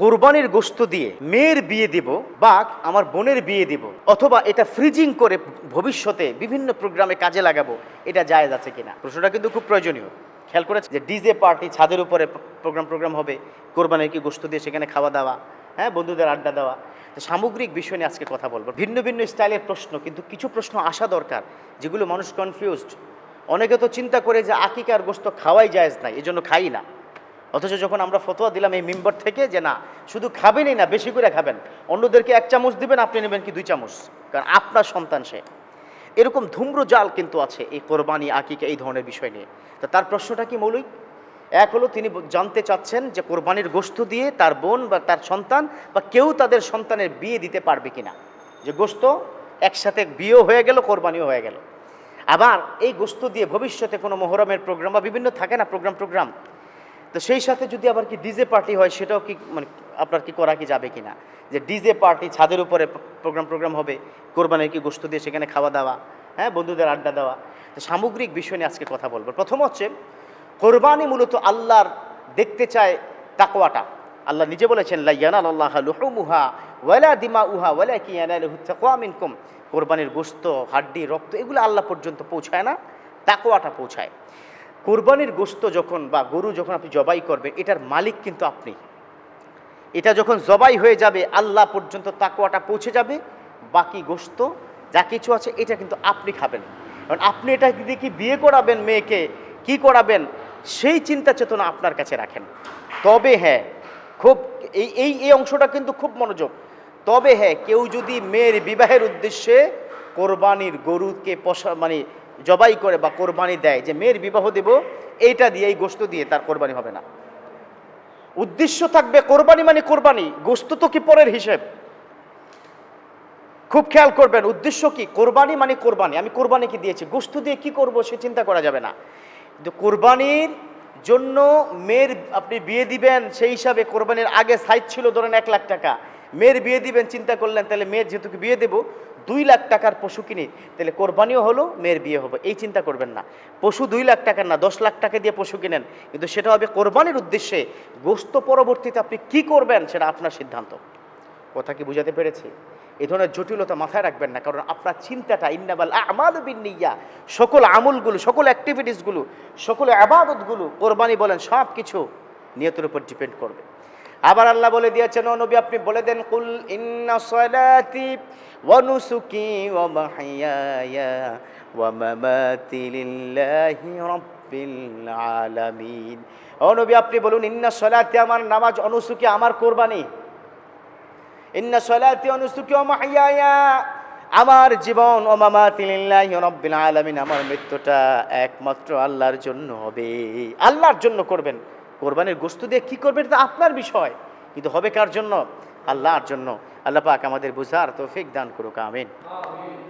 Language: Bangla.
কোরবানির গোস্ত দিয়ে মেয়ের বিয়ে দিব বা আমার বোনের বিয়ে দিব, অথবা এটা ফ্রিজিং করে ভবিষ্যতে বিভিন্ন প্রোগ্রামে কাজে লাগাবো, এটা জায়েজ আছে কিনা? প্রশ্নটা কিন্তু খুব প্রয়োজনীয়। খেয়াল করেছে যে ডিজে পার্টি ছাদের উপরে প্রোগ্রাম প্রোগ্রাম হবে, কোরবানির কি গোস্ত দিয়ে সেখানে খাওয়া দাওয়া হ্যাঁ বন্ধুদের আড্ডা দেওয়া। তো সামগ্রিক বিষয় নিয়ে আজকে কথা বলব। ভিন্ন ভিন্ন স্টাইলের প্রশ্ন, কিন্তু কিছু প্রশ্ন আসা দরকার, যেগুলো মানুষ কনফিউজড অনেকে তো চিন্তা করে যে আকিকার গোস্ত খাওয়াই জায়েজ নাই, এজন্য খাই না। অথচ যখন আমরা ফতোয়া দিলাম এই মেম্বার থেকে যে না, শুধু খাবেনই না, বেশি করে খাবেন। অন্যদেরকে এক চামচ দিবেন, আপনি নেবেন কি দুই চামচ? কারণ আপনার সন্তান সে। এরকম ধূম্র জাল কিন্তু আছে এই কোরবানি, আকিকা, এই ধরনের বিষয় নিয়ে। তো তার প্রশ্নটা কি মৌলিক? এক হলো, তিনি জানতে চাচ্ছেন যে কোরবানির গোস্ত দিয়ে তার বোন বা তার সন্তান বা কেউ তাদের সন্তানের বিয়ে দিতে পারবে কিনা? যে গোস্ত একসাথে বিয়েও হয়ে গেল, কোরবানিও হয়ে গেল। আবার এই গোস্ত দিয়ে ভবিষ্যতে কোনো মোহরমের প্রোগ্রাম বা বিভিন্ন থাকে না প্রোগ্রাম প্রোগ্রাম তো সেই সাথে যদি আবার কি ডিজে পার্টি হয়, সেটাও কি মানে আপনার কি করা কি যাবে কিনা? যে ডিজে পার্টি ছাদের উপরে প্রোগ্রাম প্রোগ্রাম হবে, কোরবানির কি গোস্ত দিয়ে সেখানে খাওয়া দাওয়া হ্যাঁ বন্ধুদের আড্ডা দেওয়া। তো সামগ্রিক বিষয় নিয়ে আজকে কথা বলব। প্রথম হচ্ছে, কোরবানি মূলত আল্লাহর দেখতে চায় তাকওয়াটা। আল্লাহ নিজে বলেছেন লাইয়ানাল ওয়ালা দিমা উহা ওয়ালা কি মিনকুম। কোরবানির গোস্ত হাড্ডি, রক্ত, এগুলো আল্লাহ পর্যন্ত পৌঁছায় না, তাকওয়াটা পৌঁছায়। কোরবানির গোস্ত যখন বা গরু যখন আপনি জবাই করবেন, এটার মালিক কিন্তু আপনি। এটা যখন জবাই হয়ে যাবে, আল্লাহ পর্যন্ত তাকুয়াটা পৌঁছে যাবে, বাকি গোস্ত যা কিছু আছে, এটা কিন্তু আপনি খাবেন। কারণ আপনি এটা দিয়ে কি বিয়ে করাবেন মেয়েকে, কি করাবেন, সেই চিন্তা চেতনা আপনার কাছে রাখেন। তবে হ্যাঁ খুব এই এই এই অংশটা কিন্তু খুব মনোযোগ। তবে হ্যাঁ কেউ যদি মেয়ের বিবাহের উদ্দেশ্যে কোরবানির গরুকে পশা মানে জবাই করে বা কোরবানি দেয়, যে মেয়ের বিবাহ দেব, এইটা দিয়ে এই গোস্ত দিয়ে তার কোরবানি হবে না। উদ্দেশ্য থাকবে কোরবানি মানে কোরবানি গোস্ত তো কি পরের হিসেব? খুব খেয়াল করবেন, উদ্দেশ্য কি? কোরবানি মানে কোরবানি। আমি কোরবানি কি দিয়েছি? গোস্ত দিয়ে কি করব সে চিন্তা করা যাবে না। কিন্তু কোরবানির জন্য মেয়ের আপনি বিয়ে দিবেন, সেই হিসাবে কোরবানির আগে সাইজ ছিল ধরেন এক লাখ টাকা। মেয়ের বিয়ে দিবেন, চিন্তা করলেন, তাহলে মেয়ের যেহেতু বিয়ে দেবো, দুই লাখ টাকার পশু কিনি, তাহলে কোরবানিও হলো, মেয়ের বিয়ে হবে, এই চিন্তা করবেন না। পশু দুই লাখ টাকার না, দশ লাখ টাকা দিয়ে পশু কিনেন, কিন্তু সেটা হবে কোরবানির উদ্দেশ্যে। গোস্ত পরবর্তীতে আপনি কি করবেন, সেটা আপনার সিদ্ধান্ত। কথা কি বুঝাতে পেরেছি? এই ধরনের জটিলতা মাথায় রাখবেন না, কারণ আপনার চিন্তাটা ইন্নাবাল আমাল বিনিয়া সকল আমলগুলো, সকল অ্যাক্টিভিটিসগুলো সকল আবাদতগুলো, কোরবানি বলেন সব কিছু নিয়তের উপর ডিপেন্ড করবে। আবার আল্লাহ বলে দিয়েছেন, ও নবী, আপনি বলে দেন, কুল ইন্না সলাতি ওয়া নুসুকি ওয়া মাহইয়ায়া ওয়া মামাতি লিল্লাহি রাব্বিল আলামিন। ও নবী, আপনি বলুন, ইন্না সলাতি, আমার নামাজ অনুসুকি, আমার কোরবানি। ইন্না সলাতি, অনুসুকি ওয়া মাহইয়ায়া আমার জীবন ও মামাতি লিল্লাহি রাব্বিল আলামিন, আমার মৃত্যুটা একমাত্র আল্লাহর জন্য হবে। আল্লাহর জন্য করবেন। কোরবানির গোস্ত দিয়ে কী করবেন তা আপনার বিষয়। কিন্তু হবে কার জন্য? আল্লাহর জন্য। আল্লাহ পাক আমাদের বুঝার তৌফিক দান করুক, আমিন।